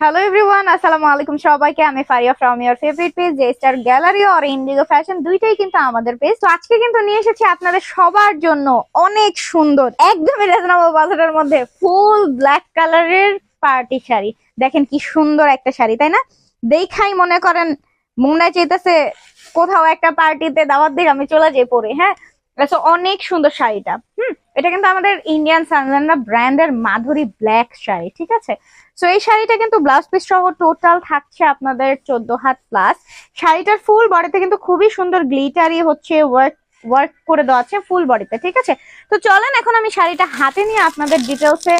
Hello everyone আসসালামু আলাইকুম সবাইকে আমি Faria from your favourite page J star gallery R Indigo fashion দুইটাই কিন্তু আমাদের পেজ তো আজকে কিন্তু নিয়ে এসেছি আপনাদের সবার জন্য অনেক সুন্দর, একদমই রিজনেবল বাজারের মধ্যে ফুল ব্ল্যাক কালারের পার্টি শাড়ি। দেখেন কি সুন্দর একটা শাড়ি, তাই না? দেখাই মনে করেন মনে চাইতেছে কোথাও একটা পার্টিতে দাওয়াত দিয়ে আমি চলে যাই পরে হ্যাঁ? So, অনেক সুন্দর শাড়িটা। হুম এটা কিন্তু আমাদের ইন্ডিয়ান সানজানা ব্র্যান্ডের মাধুরী ব্ল্যাক শাড়ি ঠিক আছে? সো এই শাড়িটা কিন্তু ব্লাউজ পিস সহ টোটাল থাকছে আপনাদের চোদ্দ হাত প্লাস শাড়িটার ফুল বডিতে কিন্তু খুবই সুন্দর গ্লিটারি হচ্ছে ওয়ার্ক ওয়ার্ক করে দেওয়া আছে ফুল বডিতে ঠিক আছে? তো চলেন এখন আমি শাড়িটা হাতে নিয়ে আপনাদের ডিটেলসে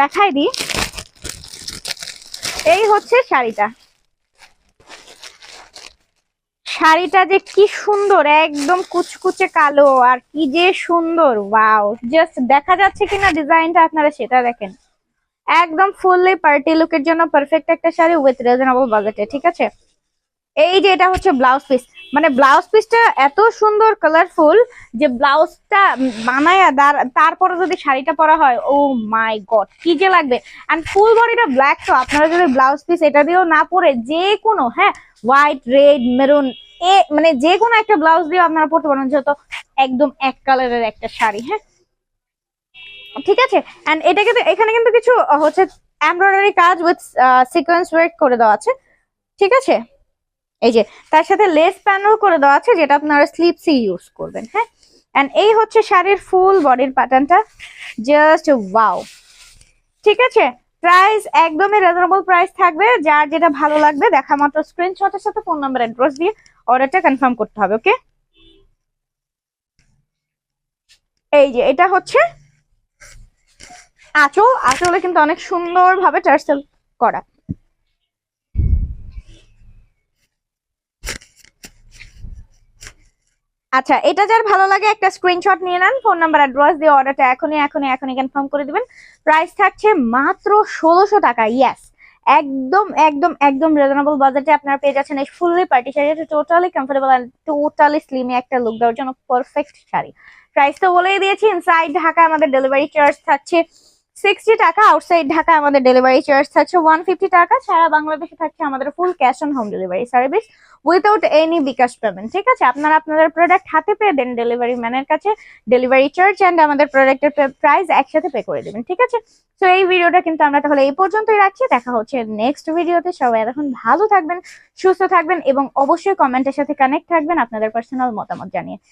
দেখাই দিই। এই হচ্ছে শাড়িটা। শাড়িটা যে কি সুন্দর, একদম কুচকুচে কালো, আর কি যে সুন্দর ওয়াও জাস্ট দেখা যাচ্ছে কিনা ডিজাইনটা আপনারা সেটা দেখেন। একদম ফুললি পার্টি লুকের জন্য পারফেক্ট একটা শাড়ি উইথ রিজনেবল বাজেটে ঠিক আছে? এই যে এটা হচ্ছে ব্লাউজ পিস মানে ব্লাউজ পিসটা এত সুন্দর কালারফুল যে ব্লাউজটা বানায় তারপরে যদি শাড়িটা পরা হয় ও মাই গড কি যে লাগবে। এন্ড ফুল বডিটা ব্ল্যাক তো, আপনারা যদি ব্লাউজ পিস এটা দিয়েও না পরে যে কোনো হ্যাঁ? হোয়াইট রেড মেরুন এ মানে যে কোনো একটা ব্লাউজ দিয়ে আপনারা পরতে পারেন, যেহেতু একদম এক কালারের একটা শাড়ি হ্যাঁ? ঠিক আছে? এন্ড এটা কিন্তু, এখানে কিন্তু কিছু হচ্ছে এমব্রয়ডারি কাজ উইথ সিকোয়েন্স ওয়ার্ক করে দেওয়া আছে। ঠিক আছে? এই যে, তার সাথে লেস প্যানেল করে দেওয়া আছে, যেটা আপনারা স্লিপসি ইউজ করবেন হ্যাঁ? এন্ড এই হচ্ছে শাড়ির ফুল বডির প্যাটার্নটা জাস্ট ওয়াও ঠিক আছে? প্রাইস একদমই রিজনেবল প্রাইস থাকবে। যার যেটা ভালো লাগবে, দেখা মাত্র স্ক্রিনশটের সাথে ফোন নাম্বার অ্যাড্রেস দিয়ে অর্ডারটা কনফার্ম করতে হবে ওকে এই যে, এটা হচ্ছে আঁচল। আঁচলে কিন্তু অনেক সুন্দরভাবে টার্সেল করা। আচ্ছা এটা যার ভালো লাগে, একটা স্ক্রিনশট নিয়ে নেন ফোন নাম্বার অ্যাড্রেস দিয়ে অর্ডারটা এখনই এখনই এখনই কনফার্ম করে দিবেন। প্রাইস থাকছে মাত্র ষোলোশো টাকা ইয়াস একদম একদম একদম রিজনেবল বাজেটে আপনারা পেয়ে যাচ্ছেন এই ফুললি পার্টি শাড়ি। এটা টোটালি কমফোর্টেবল টোটালি স্লিমি একটা লুক দেওয়ার জন্য পারফেক্ট শাড়ি। প্রাইস তো বলেই দিয়েছি ইনসাইড ঢাকা আমাদের ডেলিভারি চার্জ থাকছে সিক্সটি টাকা আউটসাইড ঢাকা আমাদের ডেলিভারি চার্জ থাকছে ওয়ান ফিফটি টাকা। সারা বাংলাদেশে থাকছে আমাদের full cash on home delivery service without any bKash payment ঠিক আছে? আপনারা আপনাদের প্রোডাক্ট হাতে পেয়ে দেন ডেলিভারি ম্যানের কাছে। ডেলিভারি চার্জ অ্যান্ড আমাদের প্রোডাক্টের প্রাইস একসাথে পে করে দেবেন, ঠিক আছে? তো এই ভিডিওটা কিন্তু আমরা তাহলে এই পর্যন্তই রাখছি। দেখা হচ্ছে নেক্সট ভিডিওতে সবাই এখন ভালো থাকবেন, সুস্থ থাকবেন এবং অবশ্যই কমেন্টের সাথে কানেক্ট থাকবেন আপনাদের পার্সোনাল মতামত জানিয়ে।